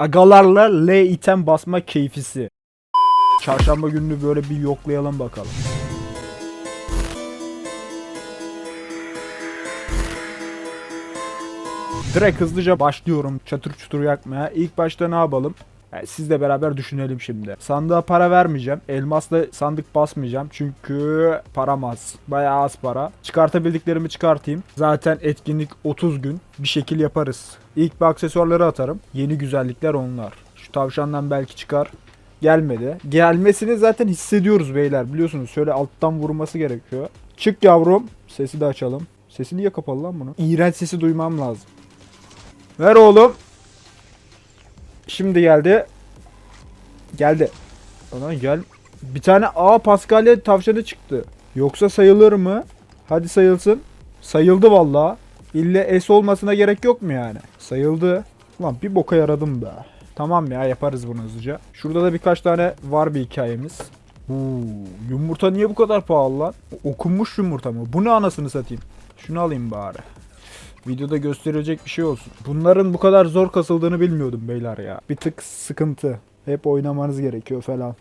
Agalarla L item basma keyfisi. Çarşamba gününü böyle bir yoklayalım bakalım. Direkt hızlıca başlıyorum çatır çutur yakmaya. İlk başta ne yapalım? Yani sizle beraber düşünelim şimdi. Sandığa para vermeyeceğim. Elmasla sandık basmayacağım. Çünkü param az. Bayağı az para. Çıkartabildiklerimi çıkartayım. Zaten etkinlik 30 gün. Bir şekil yaparız. İlk bir aksesuarları atarım. Yeni güzellikler onlar. Şu tavşandan belki çıkar. Gelmedi. Gelmesini zaten hissediyoruz beyler. Biliyorsunuz şöyle alttan vurması gerekiyor. Çık yavrum. Sesi de açalım. Sesi niye kapalı lan bunun? İğrenç sesi duymam lazım. Ver oğlum. Şimdi geldi. Geldi. Ana gel. Bir tane A Paskalya tavşanı çıktı. Yoksa sayılır mı? Hadi sayılsın. Sayıldı valla. İlle S olmasına gerek yok mu yani? Sayıldı. Ulan bir boka yaradım be. Tamam ya yaparız bunu hızlıca. Şurada da birkaç tane var bir hikayemiz. Huu, yumurta niye bu kadar pahalı lan? Okunmuş yumurta mı? Bu ne anasını satayım? Şunu alayım bari. Videoda gösterilecek bir şey olsun. Bunların bu kadar zor kasıldığını bilmiyordum beyler ya. Bir tık sıkıntı. Hep oynamanız gerekiyor falan.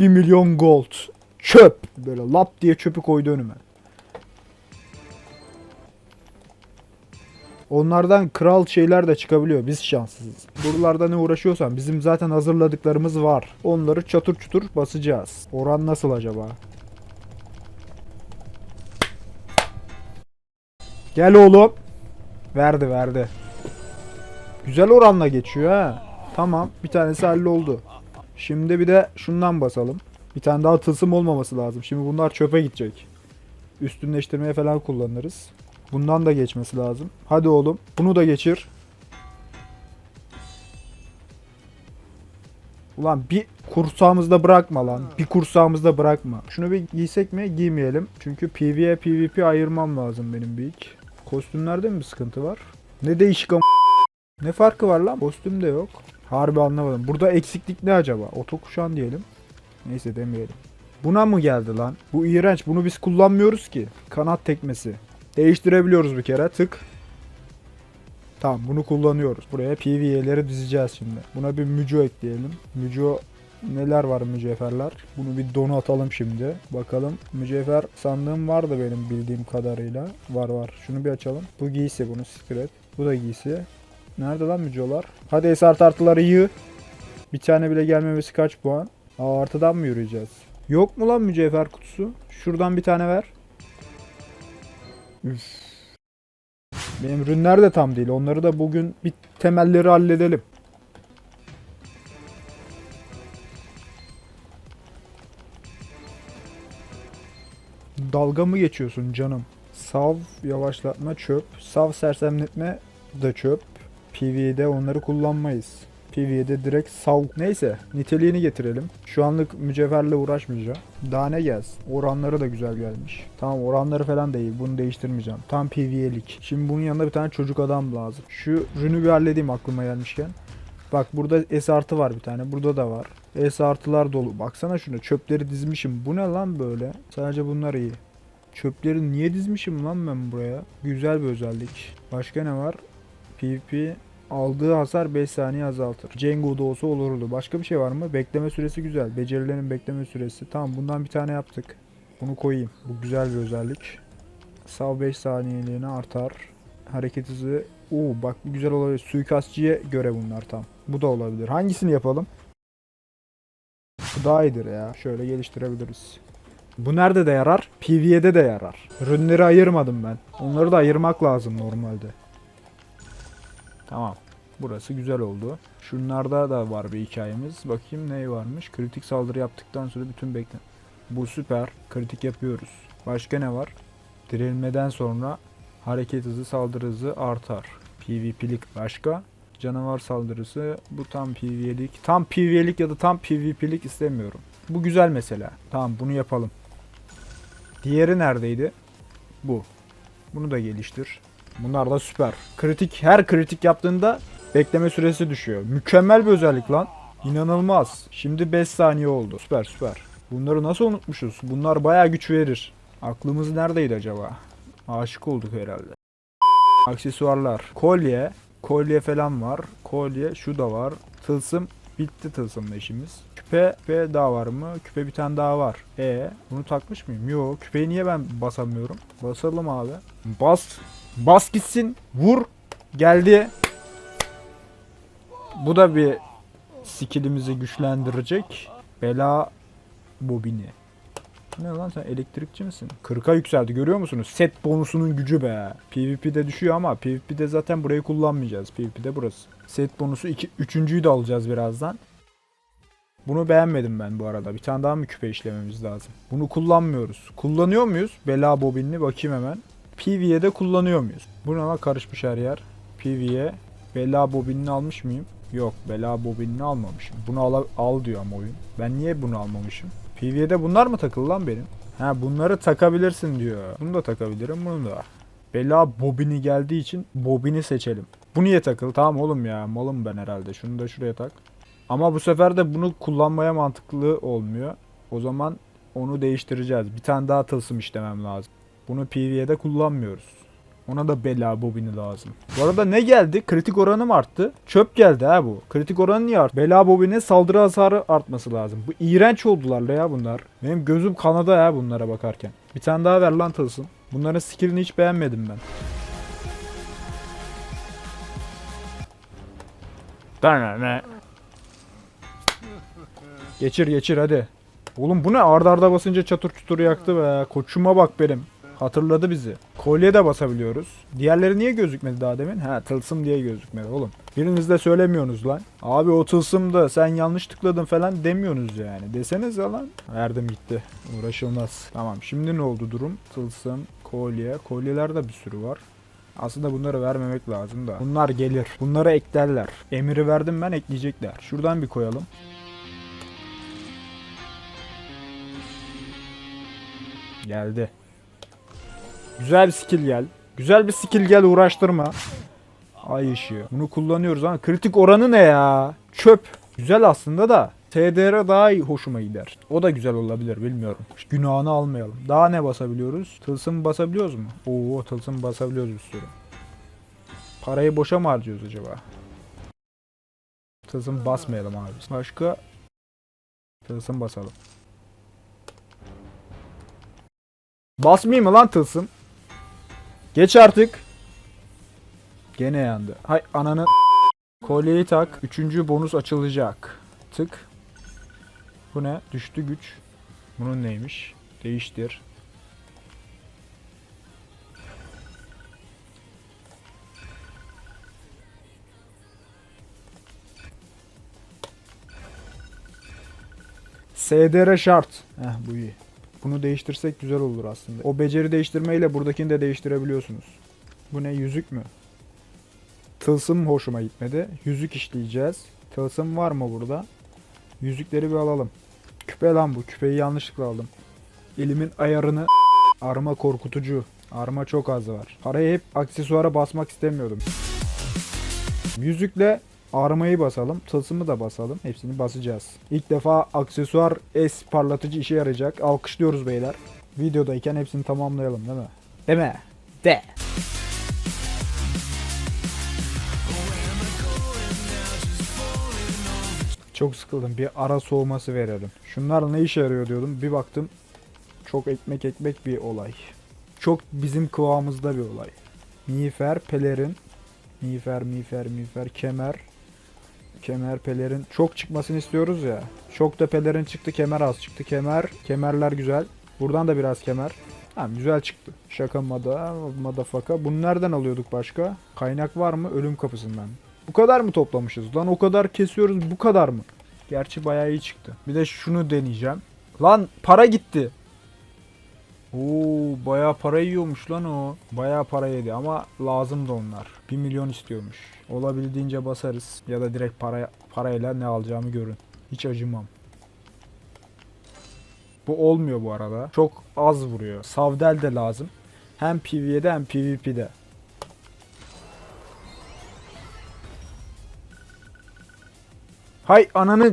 1 milyon gold. Çöp. Böyle lap diye çöpü koydu önüme. Onlardan kral şeyler de çıkabiliyor. Biz şanssızız. Buralarda ne uğraşıyorsan bizim zaten hazırladıklarımız var. Onları çatır çutur basacağız. Oran nasıl acaba? Gel oğlum. Verdi verdi. Güzel oranla geçiyor ha. Tamam bir tanesi halloldu. Şimdi bir de şundan basalım. Bir tane daha tılsım olmaması lazım. Şimdi bunlar çöpe gidecek. Üstünleştirmeye falan kullanırız. Bundan da geçmesi lazım. Hadi oğlum. Bunu da geçir. Ulan bir kursağımızda bırakma lan. Bir kursağımızda bırakma. Şunu bir giysek mi? Giymeyelim. Çünkü PvE PvP ayırmam lazım benim bir ilk. Kostümlerde mi bir sıkıntı var? Ne değişik am- Ne farkı var lan? Kostüm de yok. Harbi anlamadım. Burada eksiklik ne acaba? Otokuşan diyelim. Neyse demeyelim. Buna mı geldi lan? Bu iğrenç. Bunu biz kullanmıyoruz ki. Kanat tekmesi. Değiştirebiliyoruz bir kere. Tık. Tamam bunu kullanıyoruz. Buraya PvE'leri dizeceğiz şimdi. Buna bir müco ekleyelim. Müco neler var mücevherler? Bunu bir donu atalım şimdi. Bakalım. Mücevher sandığım vardı benim bildiğim kadarıyla. Var var. Şunu bir açalım. Bu giysi bunu sikret. Bu da giysi. Nerede lan mücolar? Hadi esart artıları yığ. Bir tane bile gelmemesi kaç puan? Aa artıdan mı yürüyeceğiz? Yok mu lan mücevher kutusu? Şuradan bir tane ver. Üf. Benim ürünler de tam değil. Onları da bugün bir temelleri halledelim. Dalga mı geçiyorsun canım? Sav yavaşlatma çöp. Sav sersemletme de çöp. PvE'de onları kullanmayız. PvE'de direkt sav. Neyse niteliğini getirelim. Şu anlık mücevherle uğraşmayacağım. Daha ne gelsin? Oranları da güzel gelmiş. Tamam oranları falan değil. Bunu değiştirmeyeceğim. Tam PvE'lik. Şimdi bunun yanında bir tane çocuk adam lazım. Şu rünü bir halledeyim aklıma gelmişken. Bak burada S artı var bir tane. Burada da var. S artılar dolu. Baksana şuna çöpleri dizmişim. Bu ne lan böyle? Sadece bunlar iyi. Çöpleri niye dizmişim lan ben buraya? Güzel bir özellik. Başka ne var? PvP aldığı hasar 5 saniye azaltır. Cengo'da olsa olurdu. Başka bir şey var mı? Bekleme süresi güzel. Becerilerin bekleme süresi. Tamam bundan bir tane yaptık. Bunu koyayım. Bu güzel bir özellik. Sav 5 saniyeliğine artar. Hareket hızı. Oo bak bu güzel olabilir. Suikastçıya göre bunlar tam. Bu da olabilir. Hangisini yapalım? Bu daha iyidir ya. Şöyle geliştirebiliriz. Bu nerede de yarar? PvE'de de yarar. Ürünleri ayırmadım ben. Onları da ayırmak lazım normalde. Tamam. Burası güzel oldu. Şunlarda da var bir hikayemiz. Bakayım ne varmış. Kritik saldırı yaptıktan sonra bütün bekle... Bu süper. Kritik yapıyoruz. Başka ne var? Dirilmeden sonra hareket hızı saldırı hızı artar. PvP'lik başka. Canavar saldırısı. Bu tam PvE'lik. Tam PvE'lik ya da tam PvP'lik istemiyorum. Bu güzel mesela. Tamam bunu yapalım. Diğeri neredeydi? Bu. Bunu da geliştir. Bunlar da süper. Kritik her kritik yaptığında bekleme süresi düşüyor. Mükemmel bir özellik lan. İnanılmaz. Şimdi 5 saniye oldu. Süper süper. Bunları nasıl unutmuşuz? Bunlar bayağı güç verir. Aklımız neredeydi acaba? Aşık olduk herhalde. Aksesuarlar. Kolye. Kolye falan var. Kolye şu da var. Tılsım bitti tılsımla işimiz. Küpe, küpe daha var mı? Küpe bir tane daha var. E bunu takmış mıyım? Yok. Küpeyi niye ben basamıyorum? Basalım abi. Bas. Bas gitsin. Vur. Geldi. Bu da bir skillimizi güçlendirecek. Bela bobini. Ne lan sen elektrikçi misin? 40'a yükseldi görüyor musunuz? Set bonusunun gücü be. PvP'de düşüyor ama PvP'de zaten burayı kullanmayacağız. PvP'de burası. Set bonusu 2 üçüncüyü de alacağız birazdan. Bunu beğenmedim ben bu arada. Bir tane daha mı küpe işlememiz lazım? Bunu kullanmıyoruz. Kullanıyor muyuz? Bela bobinini bakayım hemen. PvE'de kullanıyor muyuz? Bu ne lan karışmış her yer. PvE. Bela bobinini almış mıyım? Yok bela bobinini almamışım. Bunu al, al diyor ama oyun. Ben niye bunu almamışım? PvE'de bunlar mı takılı lan benim? Ha bunları takabilirsin diyor. Bunu da takabilirim bunu da. Bela bobini geldiği için bobini seçelim. Bu niye takılı? Tamam oğlum ya malım ben herhalde. Şunu da şuraya tak. Ama bu sefer de bunu kullanmaya mantıklı olmuyor. O zaman onu değiştireceğiz. Bir tane daha tılsım işlemem lazım. Bunu PvE'de kullanmıyoruz. Ona da bela bobini lazım. Bu arada ne geldi? Kritik oranı mı arttı? Çöp geldi ha bu. Kritik oranı niye arttı? Bela bobine saldırı hasarı artması lazım. Bu iğrenç oldular la ya bunlar. Benim gözüm kanada ya bunlara bakarken. Bir tane daha ver lan tılsım. Bunların skillini hiç beğenmedim ben. ne? Geçir geçir hadi. Oğlum bu ne arda arda basınca çatır çutur yaktı be. Koçuma bak benim. Hatırladı bizi. Kolye de basabiliyoruz. Diğerleri niye gözükmedi daha demin? Ha tılsım diye gözükmedi oğlum. Biriniz de söylemiyorsunuz lan. Abi o tılsımdı sen yanlış tıkladın falan demiyorsunuz yani. Desenize lan. Verdim gitti. Uğraşılmaz. Tamam şimdi ne oldu durum? Tılsım, kolye. Kolyelerde bir sürü var. Aslında bunları vermemek lazım da. Bunlar gelir. Bunları eklerler. Emiri verdim ben ekleyecekler. Şuradan bir koyalım. Geldi. Güzel bir skill gel. Güzel bir skill gel uğraştırma. Ay ışığı. Bunu kullanıyoruz ama kritik oranı ne ya? Çöp. Güzel aslında da. TDR daha iyi hoşuma gider. O da güzel olabilir bilmiyorum. Günahını almayalım. Daha ne basabiliyoruz? Tılsım basabiliyoruz mu? Oo tılsım basabiliyoruz bir sürü. Parayı boşa mı harcıyoruz acaba? Tılsım basmayalım abi. Başka? Tılsım basalım. Basmayayım mı lan tılsım? Geç artık. Gene yandı. Hay ananı. Kolyeyi tak. Üçüncü bonus açılacak. Tık. Bu ne? Düştü güç. Bunun neymiş? Değiştir. SDR şart. Heh bu iyi. Bunu değiştirsek güzel olur aslında. O beceri değiştirmeyle buradakini de değiştirebiliyorsunuz. Bu ne yüzük mü? Tılsım hoşuma gitmedi. Yüzük işleyeceğiz. Tılsım var mı burada? Yüzükleri bir alalım. Küpe lan bu. Küpeyi yanlışlıkla aldım. Elimin ayarını arma korkutucu. Arma çok az var. Parayı hep aksesuara basmak istemiyordum. Yüzükle armayı basalım. Tılsımı da basalım. Hepsini basacağız. İlk defa aksesuar S parlatıcı işe yarayacak. Alkışlıyoruz beyler. Videodayken hepsini tamamlayalım değil mi? Değil mi? De. Çok sıkıldım. Bir ara soğuması verelim. Şunlar ne işe yarıyor diyordum. Bir baktım çok ekmek ekmek bir olay. Çok bizim kıvamımızda bir olay. Miğfer, pelerin, miğfer, miğfer, miğfer, kemer, kemer, pelerin çok çıkmasını istiyoruz ya. Çok da pelerin çıktı, kemer az çıktı. Kemer, kemerler güzel. Buradan da biraz kemer. Tamam güzel çıktı. Şaka mada, madafaka. Bunu nereden alıyorduk başka? Kaynak var mı? Ölüm kapısından. Bu kadar mı toplamışız? Lan o kadar kesiyoruz bu kadar mı? Gerçi bayağı iyi çıktı. Bir de şunu deneyeceğim. Lan para gitti. Oo bayağı para yiyormuş lan o. Bayağı para yedi ama lazım da onlar. 1 milyon istiyormuş. Olabildiğince basarız ya da direkt para parayla ne alacağımı görün. Hiç acımam. Bu olmuyor bu arada. Çok az vuruyor. Savdel de lazım. Hem PvE'de hem PvP'de. Hay ananı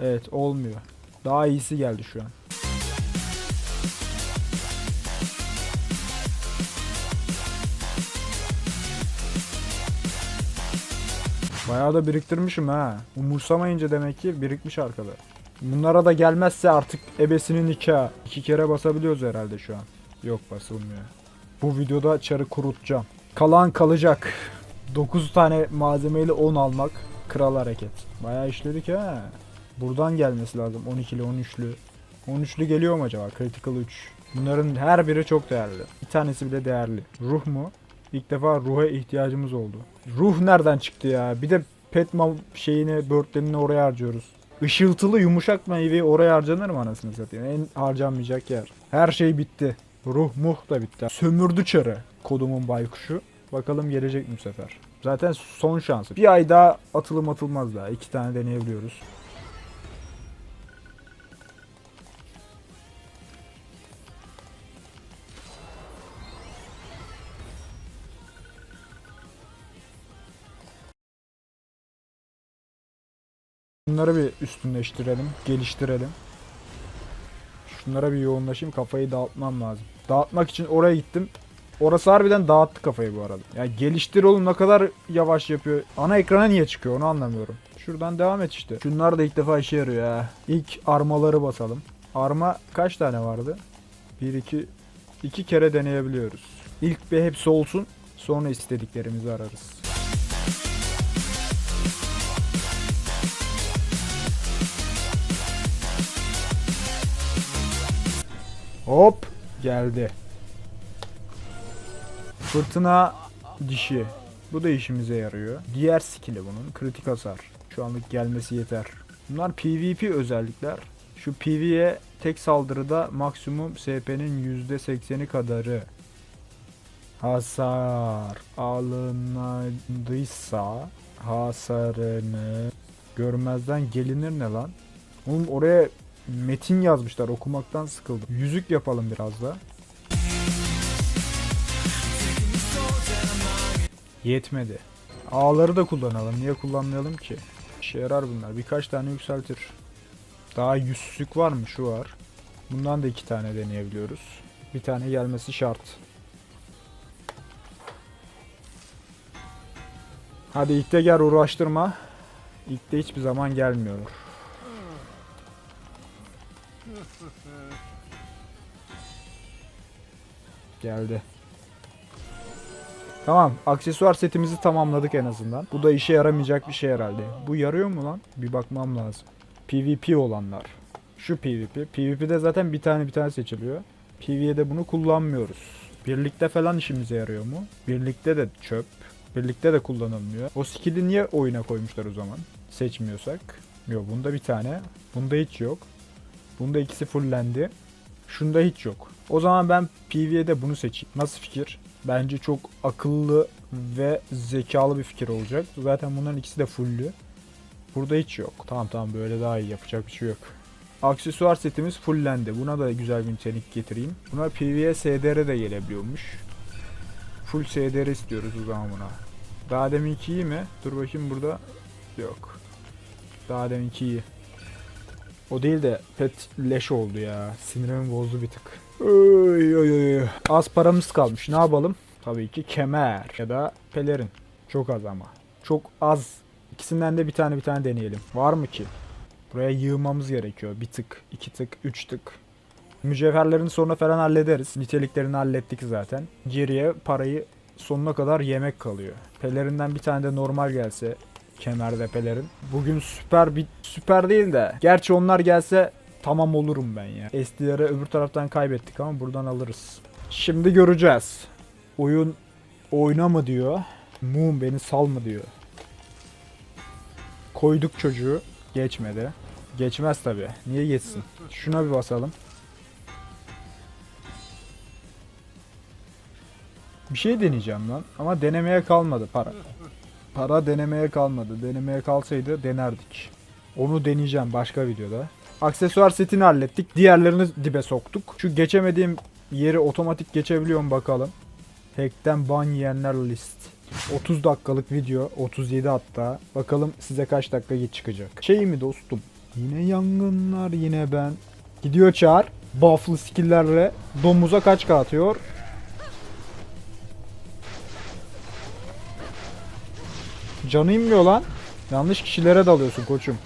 Evet olmuyor. Daha iyisi geldi şu an. Bayağı da biriktirmişim ha. Umursamayınca demek ki birikmiş arkada. Bunlara da gelmezse artık ebesinin nikahı. İki kere basabiliyoruz herhalde şu an. Yok basılmıyor. Bu videoda çarı kurutacağım. Kalan kalacak. 9 tane malzemeyle 10 almak. Kral hareket. Bayağı işledik ha. Buradan gelmesi lazım. 12'li 13'lü. 13'lü geliyor mu acaba? Critical 3. Bunların her biri çok değerli. Bir tanesi bile değerli. Ruh mu? İlk defa ruha ihtiyacımız oldu. Ruh nereden çıktı ya? Bir de Petma şeyini, börtlenini oraya harcıyoruz. Işıltılı yumuşak meyveyi oraya harcanır mı anasını satayım? En harcanmayacak yer. Her şey bitti. Ruh muh da bitti. Sömürdü çarı kodumun baykuşu. Bakalım gelecek mi bu sefer? Zaten son şansı. Bir ay daha atılım atılmaz daha. İki tane deneyebiliyoruz. Bunları bir üstünleştirelim, geliştirelim. Şunlara bir yoğunlaşayım, kafayı dağıtmam lazım. Dağıtmak için oraya gittim. Orası harbiden dağıttı kafayı bu arada. Ya geliştir oğlum ne kadar yavaş yapıyor. Ana ekrana niye çıkıyor onu anlamıyorum. Şuradan devam et işte. Şunlar da ilk defa işe yarıyor ha. İlk armaları basalım. Arma kaç tane vardı? 1 2 2 kere deneyebiliyoruz. İlk bir hepsi olsun. Sonra istediklerimizi ararız. Hop geldi. Fırtına dişi. Bu da işimize yarıyor. Diğer skill'i bunun kritik hasar. Şu anlık gelmesi yeter. Bunlar PvP özellikler. Şu PvE tek saldırıda maksimum SP'nin %80'i kadarı hasar alınadıysa hasarını görmezden gelinir ne lan? Oğlum oraya metin yazmışlar okumaktan sıkıldım. Yüzük yapalım biraz da. Yetmedi. Ağları da kullanalım. Niye kullanmayalım ki? İşe yarar bunlar. Birkaç tane yükseltir. Daha yüzsük var mı? Şu var. Bundan da iki tane deneyebiliyoruz. Bir tane gelmesi şart. Hadi ilk de gel uğraştırma. İlk de hiçbir zaman gelmiyor. Geldi. Tamam. Aksesuar setimizi tamamladık en azından. Bu da işe yaramayacak bir şey herhalde. Bu yarıyor mu lan? Bir bakmam lazım. PvP olanlar. Şu PvP. PvP'de zaten bir tane bir tane seçiliyor. PvE'de bunu kullanmıyoruz. Birlikte falan işimize yarıyor mu? Birlikte de çöp. Birlikte de kullanılmıyor. O skill'i niye oyuna koymuşlar o zaman? Seçmiyorsak. Yok bunda bir tane. Bunda hiç yok. Bunda ikisi fullendi. Şunda hiç yok. O zaman ben PvE'de bunu seçeyim. Nasıl fikir? Bence çok akıllı ve zekalı bir fikir olacak. Zaten bunların ikisi de fullü. Burada hiç yok. Tamam tamam böyle daha iyi yapacak bir şey yok. Aksesuar setimiz fullendi. Buna da güzel bir nitelik getireyim. Buna PvE SDR de gelebiliyormuş. Full SDR istiyoruz o zaman buna. Daha deminki iyi mi? Dur bakayım burada. Yok. Daha deminki iyi. O değil de pet leş oldu ya. Sinirimi bozdu bir tık. Oy, oy, oy. Az paramız kalmış. Ne yapalım? Tabii ki kemer ya da pelerin. Çok az ama. Çok az. İkisinden de bir tane bir tane deneyelim. Var mı ki? Buraya yığmamız gerekiyor. Bir tık, iki tık, üç tık. Mücevherlerini sonra falan hallederiz. Niteliklerini hallettik zaten. Geriye parayı sonuna kadar yemek kalıyor. Pelerinden bir tane de normal gelse kemerde pelerin. Bugün süper bir süper değil de. Gerçi onlar gelse tamam olurum ben ya. SD'leri öbür taraftan kaybettik ama buradan alırız. Şimdi göreceğiz. Oyun oyna mı diyor. Moon beni sal mı diyor. Koyduk çocuğu. Geçmedi. Geçmez tabi. Niye geçsin? Şuna bir basalım. Bir şey deneyeceğim lan. Ama denemeye kalmadı para. Para denemeye kalmadı. Denemeye kalsaydı denerdik. Onu deneyeceğim başka videoda. Aksesuar setini hallettik. Diğerlerini dibe soktuk. Şu geçemediğim yeri otomatik geçebiliyorum bakalım. Hack'ten ban yiyenler list. 30 dakikalık video. 37 hatta. Bakalım size kaç dakika geç çıkacak. Şey mi dostum? Yine yangınlar yine ben. Gidiyor çağır. Buff'lı skill'lerle domuza kaç K Canı inmiyor lan. Yanlış kişilere dalıyorsun koçum.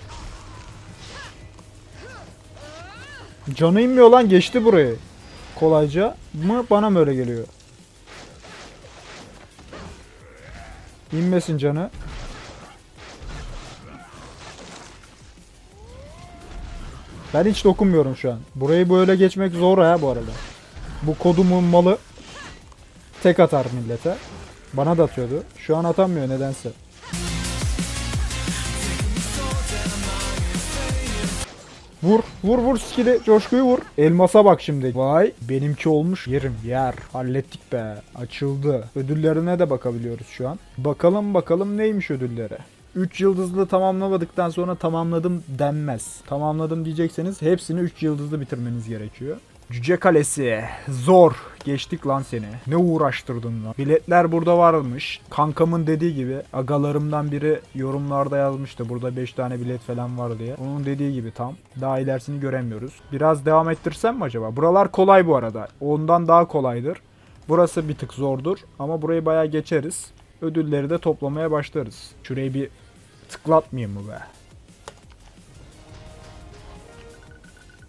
Canı inmiyor lan geçti burayı. Kolayca mı bana mı öyle geliyor? İnmesin canı. Ben hiç dokunmuyorum şu an. Burayı böyle geçmek zor ha bu arada. Bu kodumun malı tek atar millete. Bana da atıyordu. Şu an atamıyor nedense. Vur, vur, vur skill'i, coşkuyu vur. Elmasa bak şimdi. Vay, benimki olmuş. Yerim, yer. Hallettik be. Açıldı. Ödüllerine de bakabiliyoruz şu an. Bakalım bakalım neymiş ödülleri. 3 yıldızlı tamamlamadıktan sonra tamamladım denmez. Tamamladım diyecekseniz hepsini 3 yıldızlı bitirmeniz gerekiyor. Cüce Kalesi. Zor. Geçtik lan seni. Ne uğraştırdın lan. Biletler burada varmış. Kankamın dediği gibi agalarımdan biri yorumlarda yazmıştı. Burada 5 tane bilet falan var diye. Onun dediği gibi tam. Daha ilerisini göremiyoruz. Biraz devam ettirsem mi acaba? Buralar kolay bu arada. Ondan daha kolaydır. Burası bir tık zordur. Ama burayı bayağı geçeriz. Ödülleri de toplamaya başlarız. Şurayı bir tıklatmayayım mı be?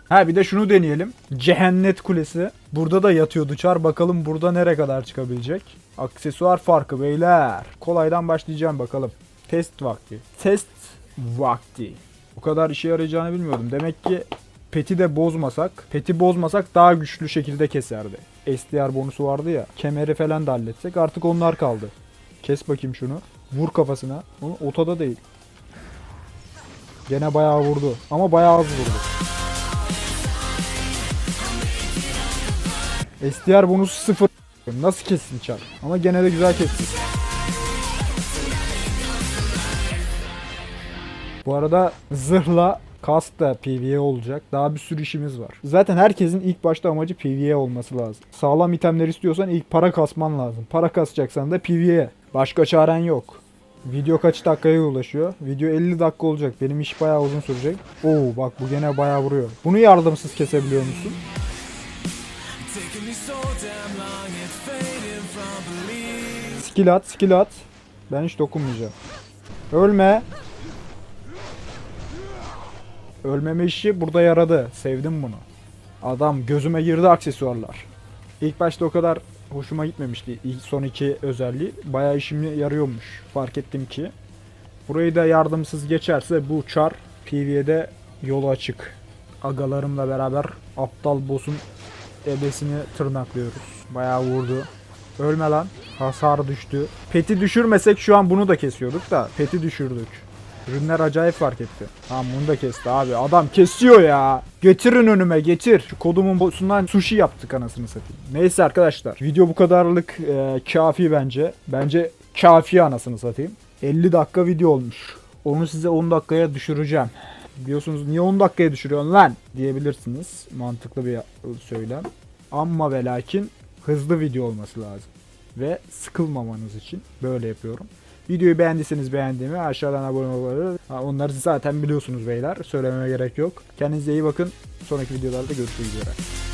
Ha bir de şunu deneyelim. Cehennet Kulesi. Burada da yatıyordu çar. Bakalım burada nereye kadar çıkabilecek. Aksesuar farkı beyler. Kolaydan başlayacağım bakalım. Test vakti. Test vakti. Bu kadar işe yarayacağını bilmiyordum. Demek ki peti de bozmasak, peti bozmasak daha güçlü şekilde keserdi. SDR bonusu vardı ya. Kemeri falan da halletsek artık onlar kaldı. Kes bakayım şunu. Vur kafasına. Onu otada değil. Gene bayağı vurdu. Ama bayağı az vurdu. SDR bonusu sıfır. Nasıl kessin çar? Ama gene de güzel kessin. Bu arada zırhla kask da PvE olacak. Daha bir sürü işimiz var. Zaten herkesin ilk başta amacı PvE olması lazım. Sağlam itemler istiyorsan ilk para kasman lazım. Para kasacaksan da PvE. Başka çaren yok. Video kaç dakikaya ulaşıyor? Video 50 dakika olacak. Benim iş bayağı uzun sürecek. Oo bak bu gene bayağı vuruyor. Bunu yardımsız kesebiliyor musun? Skill at, skill at. Ben hiç dokunmayacağım. Ölme. Ölmeme işi burada yaradı. Sevdim bunu. Adam gözüme girdi aksesuarlar. İlk başta o kadar hoşuma gitmemişti. İlk son iki özelliği. Bayağı işime yarıyormuş. Fark ettim ki. Burayı da yardımsız geçerse bu çar PvE'de yolu açık. Agalarımla beraber aptal boss'un ebesini tırnaklıyoruz. Bayağı vurdu. Ölme lan. Hasar düştü. Peti düşürmesek şu an bunu da kesiyorduk da. Peti düşürdük. Ürünler acayip fark etti. Tamam bunu da kesti abi. Adam kesiyor ya. Getirin önüme getir. Şu kodumun bosundan sushi yaptık anasını satayım. Neyse arkadaşlar. Video bu kadarlık e, kafi bence. Bence kafi anasını satayım. 50 dakika video olmuş. Onu size 10 dakikaya düşüreceğim. Diyorsunuz niye 10 dakikaya düşürüyorsun lan diyebilirsiniz. Mantıklı bir söylem. Ama ve lakin hızlı video olması lazım. Ve sıkılmamanız için böyle yapıyorum. Videoyu beğendiyseniz beğendiğimi aşağıdan abone olmayı. Onları zaten biliyorsunuz beyler. Söylememe gerek yok. Kendinize iyi bakın. Sonraki videolarda görüşmek üzere.